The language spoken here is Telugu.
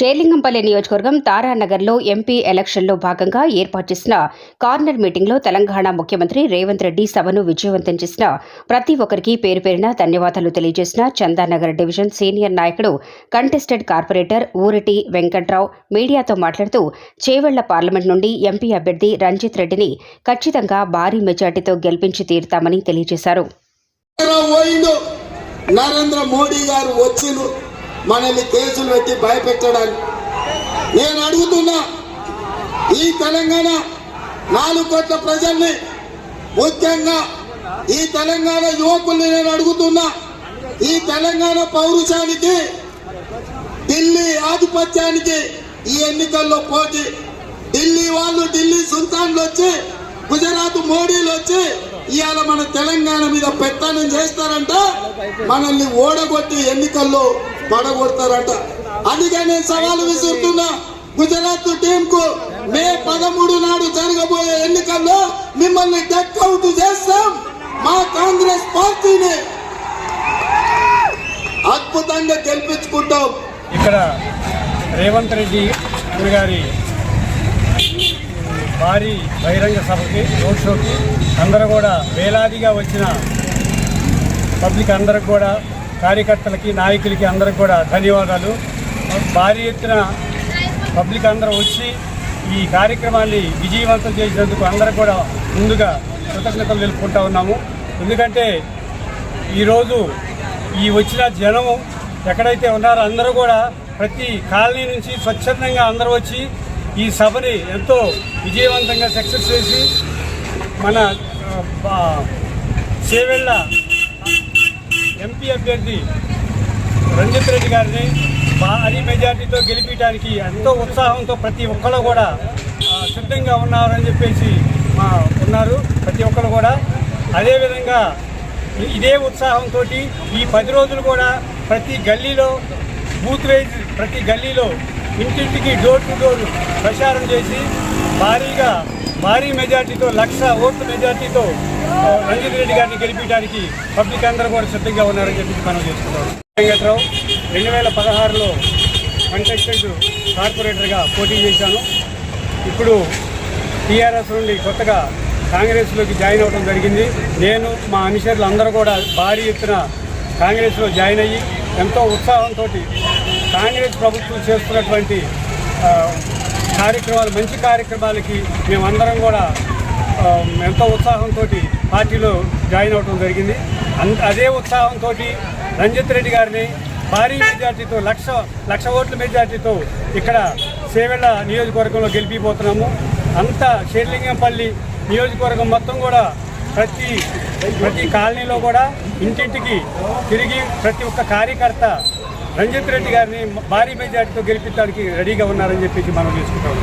షేర్లింగంపల్లి నియోజకవర్గం తారానగర్లో ఎంపీ ఎలక్షన్లో భాగంగా ఏర్పాటు చేసిన కార్నర్ మీటింగ్లో తెలంగాణ ముఖ్యమంత్రి రేవంత్ రెడ్డి సభను విజయవంతం చేసిన ప్రతి ఒక్కరికి పేరు పేరున ధన్యవాదాలు తెలియజేసిన చందానగర్ డివిజన్ సీనియర్ నాయకుడు కంటెస్టెడ్ కార్పొరేటర్ ఊరటి వెంకట్రావు మీడియాతో మాట్లాడుతూ చేవెళ్ళ పార్లమెంట్ నుండి ఎంపీ అభ్యర్థి రంజిత్ రెడ్డిని ఖచ్చితంగా భారీ మెజార్టీతో గెలిపించి తీరుతామని తెలియజేశారు. నరేంద్ర మోడీ గారు వచ్చిండు మనల్ని కేసులు పెట్టి భయపెట్టడానికి నేను అడుగుతున్నా ఈ తెలంగాణ నాలుగు కోట్ల ప్రజల్ని ముఖ్యంగా ఈ తెలంగాణ యువకుల్ని నేను అడుగుతున్నా ఈ తెలంగాణ పౌరుషానికి ఢిల్లీ ఆధిపత్యానికి ఈ ఎన్నికల్లో పోటీ. ఢిల్లీ వాళ్ళు ఢిల్లీ సుల్తాన్లు వచ్చి గుజరాత్ మోడీలు వచ్చి ఇవాళ మన తెలంగాణ మీద పెత్తనం చేస్తారంట మనల్ని ఓడగొట్టి ఎన్నికల్లో పడగొడతారంట. అందుకే నేను సవాలు విసురుతున్నా. గుజరాత్ టీం కు మే పదమూడు నాడు జరగబోయే ఎన్నికల్లో మిమ్మల్ని డెక్అవుట్ చేస్తాం మా కాంగ్రెస్ పార్టీని. అద్భుతంగా గెలిపించుకుంటాం. ఇక్కడ రేవంత్ రెడ్డి అన్నగారి భారీ బహిరంగ సభకి రోడ్ షోకి అందరూ కూడా వేలాదిగా వచ్చిన పబ్లిక్ అందరికి కూడా కార్యకర్తలకి నాయకులకి అందరికి కూడా ధన్యవాదాలు. భారీ ఎత్తున పబ్లిక్ అందరూ వచ్చి ఈ కార్యక్రమాన్ని విజయవంతం చేసినందుకు అందరూ కూడా ముందుగా కృతజ్ఞతలు తెలుపుకుంటా ఉన్నాము. ఎందుకంటే ఈరోజు ఈ వచ్చిన జనము ఎక్కడైతే ఉన్నారో అందరూ కూడా ప్రతి కాలనీ నుంచి స్వచ్ఛందంగా అందరూ వచ్చి ఈ సభని ఎంతో విజయవంతంగా సక్సెస్ చేసి మన చేవెళ్ళ ఎంపీ అభ్యర్థి రంజిత్ రెడ్డి గారిని భారీ మెజార్టీతో గెలిపించడానికి ఎంతో ఉత్సాహంతో ప్రతి ఒక్కరు కూడా సిద్ధంగా ఉన్నారని చెప్పేసి మా ఉన్నారు ప్రతి ఒక్కరు కూడా. అదేవిధంగా ఇదే ఉత్సాహంతో ఈ పది రోజులు కూడా ప్రతి గల్లీలో బూత్ వైజ్ ప్రతి గల్లీలో ఇంటింటికి డోర్ టు డోర్ ప్రచారం చేసి భారీగా భారీ మెజార్టీతో లక్ష ఓట్ల మెజార్టీతో రంజిత్ రెడ్డి గారిని గెలిపించడానికి పబ్లిక్ అందరూ కూడా సిద్ధంగా ఉన్నారని చెప్పి మనం చేసుకున్నాం వెంకట్రావు రెండు వేల పదహారులో కంటెస్టెంట్ కార్పొరేటర్గా పోటీ చేశాను. ఇప్పుడు టీఆర్ఎస్ నుండి కొత్తగా కాంగ్రెస్లోకి జాయిన్ అవ్వడం జరిగింది. నేను మా అనుచరులు అందరూ కూడా భారీ ఎత్తున కాంగ్రెస్లో జాయిన్ అయ్యి ఎంతో ఉత్సాహంతో కాంగ్రెస్ ప్రభుత్వం చేస్తున్నటువంటి కార్యక్రమాలు మంచి కార్యక్రమాలకి మేమందరం కూడా ఎంతో ఉత్సాహంతో పార్టీలో జాయిన్ అవ్వడం జరిగింది. అన్- అదే ఉత్సాహంతో రంజిత్ రెడ్డి గారిని భారీ మెజార్టీతో లక్ష లక్ష ఓట్ల మెజార్టీతో ఇక్కడ సేవెళ్ళ నియోజకవర్గంలో గెలిపిపోతున్నాము. అంతా షేర్లింగంపల్లి నియోజకవర్గం మొత్తం కూడా ప్రతి ప్రతి కాలనీలో కూడా ఇంటింటికి తిరిగి ప్రతి ఒక్క కార్యకర్త రంజిత్ రెడ్డి గారిని భారీ మెజార్టీతో గెలిపించడానికి రెడీగా ఉన్నారని చెప్పేసి మనం తీసుకుంటాం